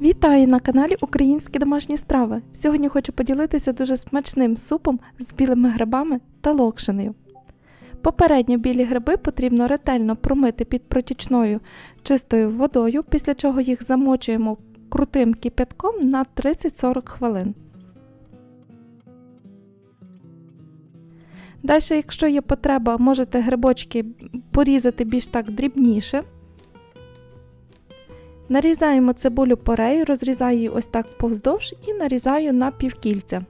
Вітаю на каналі Українські домашні страви. Сьогодні хочу поділитися дуже смачним супом з білими грибами та локшиною. Попередньо білі гриби потрібно ретельно промити під протічною чистою водою, після чого їх замочуємо крутим кипятком на 30-40 хвилин. Далі, якщо є потреба, можете грибочки порізати більш так дрібніше. Нарізаємо цибулю порею, розрізаю її ось так повздовж і нарізаю на півкільця.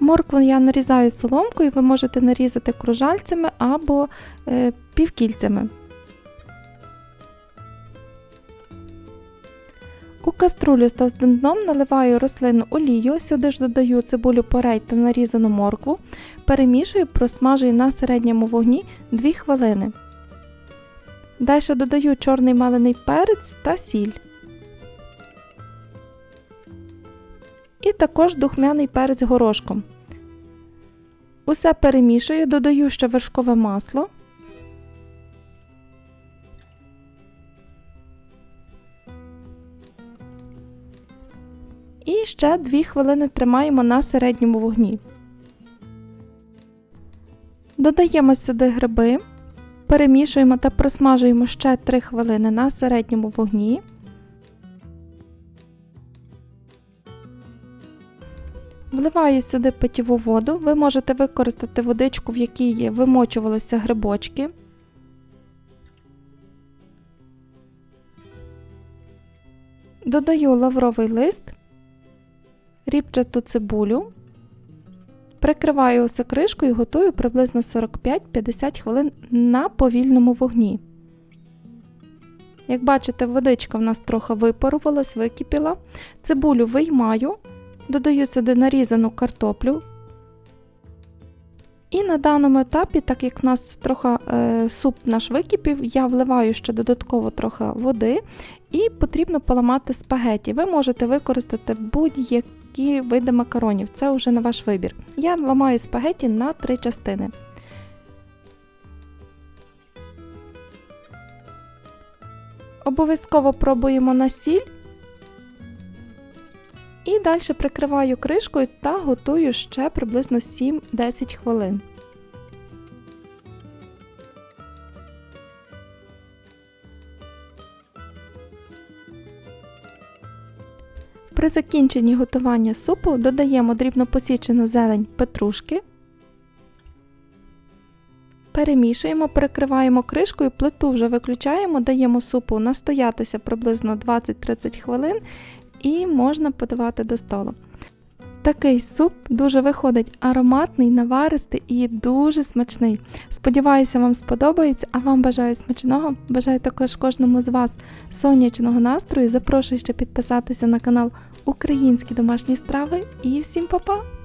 Моркву я нарізаю соломкою, ви можете нарізати кружальцями або е, півкільцями. У каструлю з товстим дном наливаю рослинну олію, сюди ж додаю цибулю порей та нарізану моркву, перемішую, просмажую на середньому вогні 2 хвилини. Далі додаю чорний малений перець та сіль. І також духмяний перець горошком. Усе перемішую, додаю ще вершкове масло. І ще 2 хвилини тримаємо на середньому вогні. Додаємо сюди гриби, перемішуємо та просмажуємо ще 3 хвилини на середньому вогні. Вливаю сюди питьову воду. Ви можете використати водичку, в якій вимочувалися грибочки. Додаю лавровий лист, рібчату цибулю, прикриваю усе кришкою і готую приблизно 45-50 хвилин на повільному вогні. Як бачите, водичка в нас трохи випарувалась, википіла. Цибулю виймаю, додаю сюди нарізану картоплю. І на даному етапі, так як в нас трохи е, суп наш википів, я вливаю ще додатково трохи води і потрібно поламати спагеті. Ви можете використати будь-які види макаронів, це вже на ваш вибір. Я ламаю спагеті на три частини. Обов'язково пробуємо на сіль. І далі прикриваю кришкою та готую ще приблизно 7-10 хвилин. При закінченні готування супу додаємо дрібно посічену зелень петрушки, перемішуємо, перекриваємо кришкою, плиту вже виключаємо, даємо супу настоятися приблизно 20-30 хвилин і можна подавати до столу. Такий суп дуже виходить ароматний, наваристий і дуже смачний. Сподіваюся, вам сподобається, а вам бажаю смачного. Бажаю також кожному з вас сонячного настрою. Запрошую ще підписатися на канал Українські домашні страви і всім па-па!